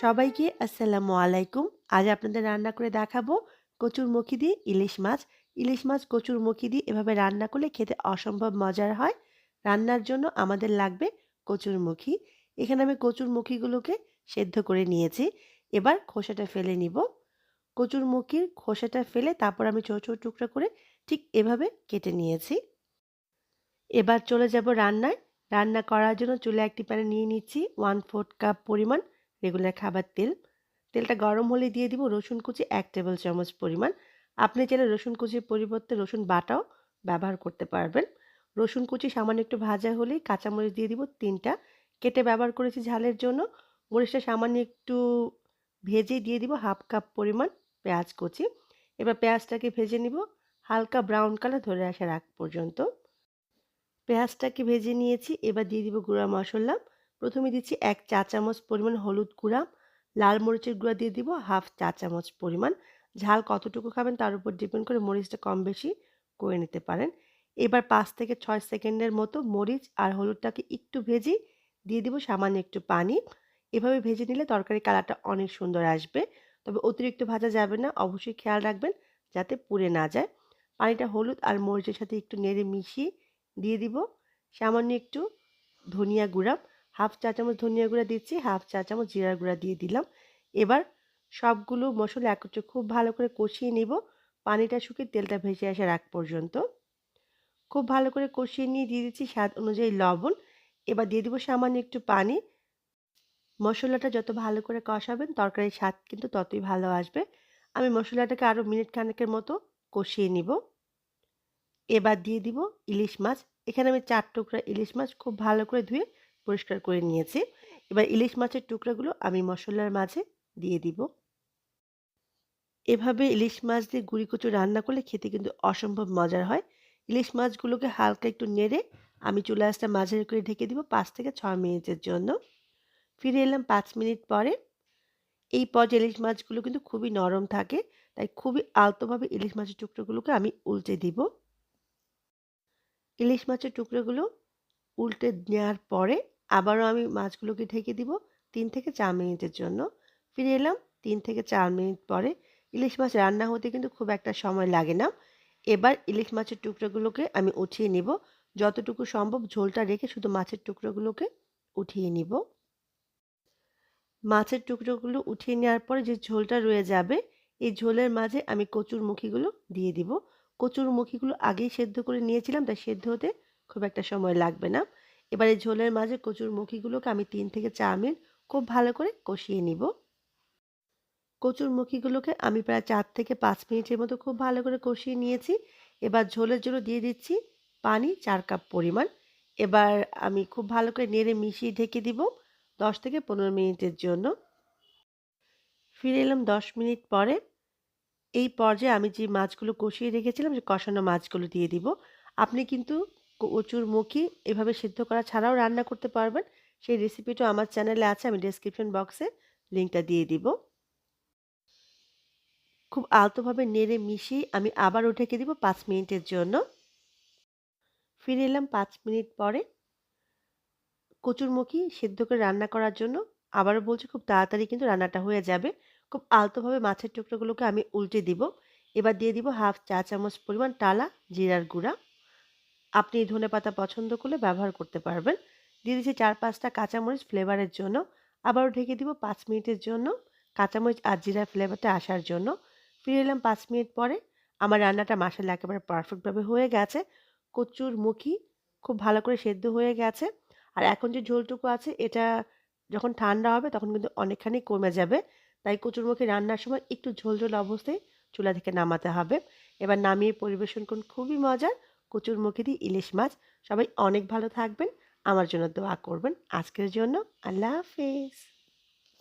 সবাইকে আসসালামু আলাইকুম। আজ আপনাদের রান্না করে দেখাবো কচুরমুখী দিয়ে ইলিশ মাছ। ইলিশ মাছ কচুরমুখী দিয়ে এভাবে রান্না করলে খেতে অসম্ভব মজার হয়। রান্নার জন্য আমাদের লাগবে কচুরমুখী। এখানে আমি কচুরমুখীগুলোকে সেদ্ধ করে নিয়েছি। এবার খোসাটা ফেলে নিব। কচুরমুখীর খোসাটা ফেলে তারপর আমি ছোট ছোট টুকরো করে ঠিক এভাবে কেটে নিয়েছি। এবার চলে যাব রান্নায়। রান্না করার জন্য চুলে একটি প্যানে নিয়ে নিচ্ছি ওয়ান ফোর্থ কাপ পরিমাণ রেগুলার খাবার তেল। তেলটা গরম হলে দিয়ে দিব রসুন কুচি এক টেবিল চামচ পরিমাণ। আপনি চাইলে রসুন কুচির পরিবর্তে রসুন বাটাও ব্যবহার করতে পারবেন। রসুন কুচি সামান্য একটু ভাজা হলেই কাঁচামরিচ দিয়ে দিব তিনটা। কেটে ব্যবহার করেছি ঝালের জন্য। মরিচটা সামান্য একটু ভেজে দিয়ে দিব হাফ কাপ পরিমাণ পেঁয়াজ কুচি। এবার পেঁয়াজটাকে ভেজে নিব। হালকা ব্রাউন কালার ধরে আসার আগ পর্যন্ত। পেঁয়াজটাকে ভেজে নিয়েছি। এবার দিয়ে দিব গুঁড়া মশলা। প্রথমে দিচ্ছি এক চা চামচ পরিমাণ হলুদ গুঁড়া, লাল মরিচের গুঁড়া দিয়ে দিব হাফ চা চামচ পরিমাণ। ঝাল কতটুকু খাবেন তার উপর ডিপেন্ড করে মরিচটা কম বেশি করে নিতে পারেন। এবার পাঁচ থেকে ছয় সেকেন্ডের মতো মরিচ আর হলুদটাকে একটু ভেজে দিয়ে দিব সামান্য একটু পানি। এভাবে ভেজে নিলে তরকারি কালারটা অনেক সুন্দর আসবে। তবে অতিরিক্ত ভাজা যাবে না, অবশ্যই খেয়াল রাখবেন যাতে পুড়ে না যায়। পানিটা হলুদ আর মরিচের সাথে একটু নেড়ে মিশিয়ে দিয়ে দিব সামান্য একটু ধনিয়া গুঁড়া। হাফ চা চামচ ধনিয়া গুঁড়া দিচ্ছি, হাফ চা চামচ জিরার গুঁড়া দিয়ে দিলাম। এবার সবগুলো মশলা একত্রে খুব ভালো করে কষিয়ে নিব। পানিটা শুকিয়ে তেলটা ভেসে আসার আগ পর্যন্ত। খুব ভালো করে কষিয়ে নিয়ে দিয়ে দিচ্ছি স্বাদ অনুযায়ী লবণ। এবার দিয়ে দিব সামান্য একটু পানি। মশলাটা যত ভালো করে কষাবেন, তরকারির স্বাদ কিন্তু ততই ভালো আসবে। আমি মশলাটাকে আরও মিনিট খানেকের মতো কষিয়ে নিব। এবার দিয়ে দিব ইলিশ মাছ। এখানে আমি চার টুকরা ইলিশ মাছ খুব ভালো করে ধুয়ে পরিষ্কার করে নিয়েছি। এবার ইলিশ মাছের টুকরাগুলো আমি মশলার মাঝে দিয়ে দিব। এভাবে ইলিশ মাছ দিয়ে গুঁড়ি কচু রান্না করলে খেতে কিন্তু অসম্ভব মজার হয়। ইলিশ মাছগুলোকে হালকা একটু নেড়ে আমি চুলা মাঝের করে ঢেকে দিব পাঁচ থেকে ছয় মিনিটের জন্য। ফিরে এলাম পাঁচ মিনিট পরে। এই পর্যায়ে ইলিশ মাছগুলো কিন্তু খুবই নরম থাকে, তাই খুবই আলতোভাবে ইলিশ মাছের টুকরোগুলোকে আমি উল্টে দিব। ইলিশ মাছের টুকরোগুলো উল্টে নেওয়ার পরে আবারও আমি মাছগুলোকে ঢেকে দিব তিন থেকে চার মিনিটের জন্য। ফিরে এলাম তিন থেকে চার মিনিট পরে ইলিশ মাছ রান্না হতে কিন্তু খুব একটা সময় লাগে না। এবার ইলিশ মাছের টুকরোগুলোকে আমি উঠিয়ে নিব। যতটুকু সম্ভব ঝোলটা রেখে শুধু মাছের টুকরোগুলোকে উঠিয়ে নিব। মাছের টুকরোগুলো উঠিয়ে নেওয়ার পরে যে ঝোলটা রয়ে যাবে, এই ঝোলের মাঝে আমি কচুর মুখিগুলো দিয়ে দিব। কচুর মুখিগুলো আগেই সেদ্ধ করে নিয়েছিলাম, তাই সেদ্ধ হতে খুব একটা সময় লাগবে না। এবার ঝোলের মাঝে কচুর মুখিগুলোকে আমি তিন থেকে চার মিনিট খুব ভালো করে কষিয়ে নিব। কচুর মুখিগুলোকে আমি প্রায় চার থেকে পাঁচ মিনিটের মতো খুব ভালো করে কষিয়ে নিয়েছি। এবার ঝোলের জন্য দিয়ে দিচ্ছি পানি চার কাপ পরিমাণ। এবার আমি খুব ভালো করে নেড়ে মিশিয়ে ঢেকে দিব দশ থেকে পনেরো মিনিটের জন্য। ফিরে এলাম দশ মিনিট পরে। এই পর্যায়ে আমি যে মাছগুলো কষিয়ে রেখেছিলাম, যে কষানো মাছগুলো দিয়ে দিব। আপনি কিন্তু কচুর মুখি এভাবে সিদ্ধ করা ছাড়াও রান্না করতে পারবেন। সেই রেসিপিটা আমার চ্যানেলে আছে, আমি ডেসক্রিপশন বক্সে লিঙ্কটা দিয়ে দিব। খুব আলতোভাবে নেড়ে মিশিয়ে আমি আবার ঢেকে দিব পাঁচ মিনিটের জন্য। ফিরে এলাম পাঁচ মিনিট পরে। কচুরমুখী সিদ্ধ করে রান্না করার জন্য আবারও বলছি, খুব তাড়াতাড়ি কিন্তু রান্নাটা হয়ে যাবে। খুব আলতোভাবে মাছের টুকরোগুলোকে আমি উল্টে দিব। এবার দিয়ে দিব হাফ চা চামচ পরিমাণ টালা জিরার গুঁড়া। আপনি এই ধনে পাতা পছন্দ করলে ব্যবহার করতে পারবেন। দিয়ে দিচ্ছি চার পাঁচটা কাঁচামরিচ ফ্লেভারের জন্য। আবারও ঢেকে দিব পাঁচ মিনিটের জন্য কাঁচামরিচ আর জিরা ফ্লেভারটা আসার জন্য। ফিরে এলাম পাঁচ মিনিট পরে। আমার রান্নাটা মাসাল একেবারে পারফেক্টভাবে হয়ে গেছে। কচুর মুখি খুব ভালো করে সেদ্ধ হয়ে গেছে। আর এখন যে ঝোলটুকু আছে এটা যখন ঠান্ডা হবে তখন কিন্তু অনেকখানি কমে যাবে। তাই কচুরমুখী রান্নার সময় একটু ঝোল ঝোল অবস্থায় চুলা থেকে নামাতে হবে। এবার নামিয়ে পরিবেশন করুন, খুবই মজার। কচুরমুখী দিয়ে ইলিশ মাছ। সবাই অনেক ভালো থাকবেন। আমার জন্য দোয়া করবেন। আজকের জন্য আল্লাহ হাফিজ।